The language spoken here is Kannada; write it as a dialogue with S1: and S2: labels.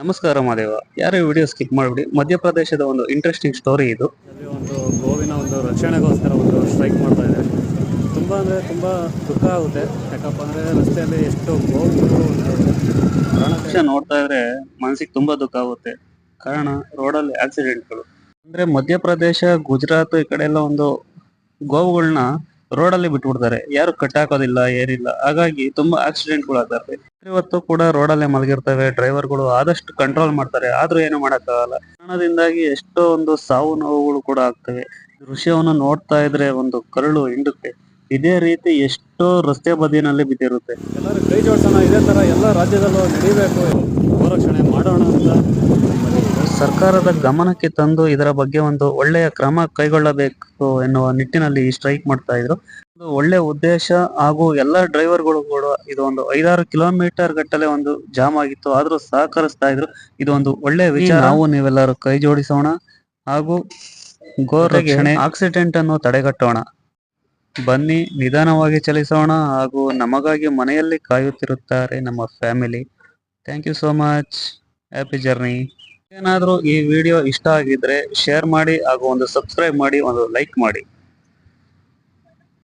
S1: ನಮಸ್ಕಾರ ಮಾದೇವ ಯಾರು ವಿಡಿಯೋ ಸ್ಕಿಪ್ ಮಾಡಿಬಿಡಿ? ಮಧ್ಯಪ್ರದೇಶದ ಒಂದು ಇಂಟ್ರೆಸ್ಟಿಂಗ್ ಸ್ಟೋರಿ ಇದು.
S2: ಒಂದು ಗೋವಿನ ಒಂದು ರಕ್ಷಣೆಗೋಸ್ಕರ ಒಂದು ಸ್ಟ್ರೈಕ್ ಮಾಡ್ತಾ ಇದೆ. ತುಂಬ ಅಂದರೆ ತುಂಬ ದುಃಖ ಆಗುತ್ತೆ. ಯಾಕಪ್ಪ ಅಂದರೆ ರಸ್ತೆಯಲ್ಲಿ ಎಷ್ಟು ಗೋವುಗಳು ಒಂದು ಪ್ರಾಣ
S1: ನೋಡ್ತಾ ಇದ್ರೆ ಮನಸ್ಸಿಗೆ ತುಂಬ ದುಃಖ ಆಗುತ್ತೆ. ಕಾರಣ ರೋಡಲ್ಲಿ ಆಕ್ಸಿಡೆಂಟ್ಗಳು ಅಂದರೆ ಮಧ್ಯಪ್ರದೇಶ ಗುಜರಾತ್ ಈ ಕಡೆ ಎಲ್ಲ ಒಂದು ಗೋವುಗಳನ್ನ ರೋಡಲ್ಲಿ ಬಿಟ್ಬಿಡ್ತಾರೆ. ಯಾರು ಕಟ್ಟಾಕೋದಿಲ್ಲ ಏನಿಲ್ಲ. ಹಾಗಾಗಿ ತುಂಬಾ ಆಕ್ಸಿಡೆಂಟ್ಗಳು ಆಗ್ತವೆ. ಇವತ್ತು ಕೂಡ ರೋಡ್ ಅಲ್ಲೇ ಮಲಗಿರ್ತವೆ. ಡ್ರೈವರ್ಗಳು ಆದಷ್ಟು ಕಂಟ್ರೋಲ್ ಮಾಡ್ತಾರೆ. ಆದ್ರೂ ಏನು ಮಾಡಕ್ಕಾಗಲ್ಲ. ಕಾರಣದಿಂದಾಗಿ ಎಷ್ಟೋ ಒಂದು ಸಾವು ನೋವುಗಳು ಕೂಡ ಆಗ್ತವೆ. ದೃಶ್ಯವನ್ನು ನೋಡ್ತಾ ಇದ್ರೆ ಒಂದು ಕರುಳು ಹಿಂಡುತ್ತೆ. ಇದೇ ರೀತಿ ಎಷ್ಟೋ ರಸ್ತೆ ಬದಿಯಲ್ಲಿ ಬಿದ್ದಿರುತ್ತೆ.
S2: ಎಲ್ಲರೂ ಕೈ ಜೋಡಿಸೋಣ. ಇದೇ ತರ ಎಲ್ಲ ರಾಜ್ಯದಲ್ಲೂ ನಡೀಬೇಕು. ಗೋರಕ್ಷಣೆ ಮಾಡೋಣ ಅಂತ.
S1: ಸರ್ಕಾರದ ಗಮನಕ್ಕೆ ತಂದು ಇದರ ಬಗ್ಗೆ ಒಂದು ಒಳ್ಳೆಯ ಕ್ರಮ ಕೈಗೊಳ್ಳಬೇಕು ಎನ್ನುವ ನಿಟ್ಟಿನಲ್ಲಿ ಸ್ಟ್ರೈಕ್ ಮಾಡ್ತಾ ಇದ್ರು. ಒಂದು ಒಳ್ಳೆ ಉದ್ದೇಶ ಹಾಗೂ ಎಲ್ಲ ಡ್ರೈವರ್ಗಳು ಕೂಡ ಇದು ಒಂದು ಐದಾರು ಕಿಲೋಮೀಟರ್ ಗಟ್ಟಲೆ ಒಂದು ಜಾಮ್ ಆಗಿತ್ತು. ಆದ್ರೂ ಸಹಕರಿಸ್ತಾ ಇದ್ರು. ಇದು ಒಂದು ಒಳ್ಳೆ ವಿಚಾರ. ನಾವು ನೀವೆಲ್ಲರೂ ಕೈ ಜೋಡಿಸೋಣ ಹಾಗೂ ಗೋ ರಕ್ಷಣೆ ಆಕ್ಸಿಡೆಂಟ್ ಅನ್ನು ತಡೆಗಟ್ಟೋಣ. ಬನ್ನಿ ನಿಧಾನವಾಗಿ ಚಲಿಸೋಣ ಹಾಗೂ ನಮಗಾಗಿ ಮನೆಯಲ್ಲಿ ಕಾಯುತ್ತಿರುತ್ತಾರೆ ನಮ್ಮ family thank you so much happy journey ಏನಾದರೂ ಈ ವಿಡಿಯೋ ಇಷ್ಟ ಆಗಿದ್ರೆ ಶೇರ್ ಮಾಡಿ ಹಾಗೂ ಒಂದು ಸಬ್ಸ್ಕ್ರೈಬ್ ಮಾಡಿ ಒಂದು ಲೈಕ್ ಮಾಡಿ.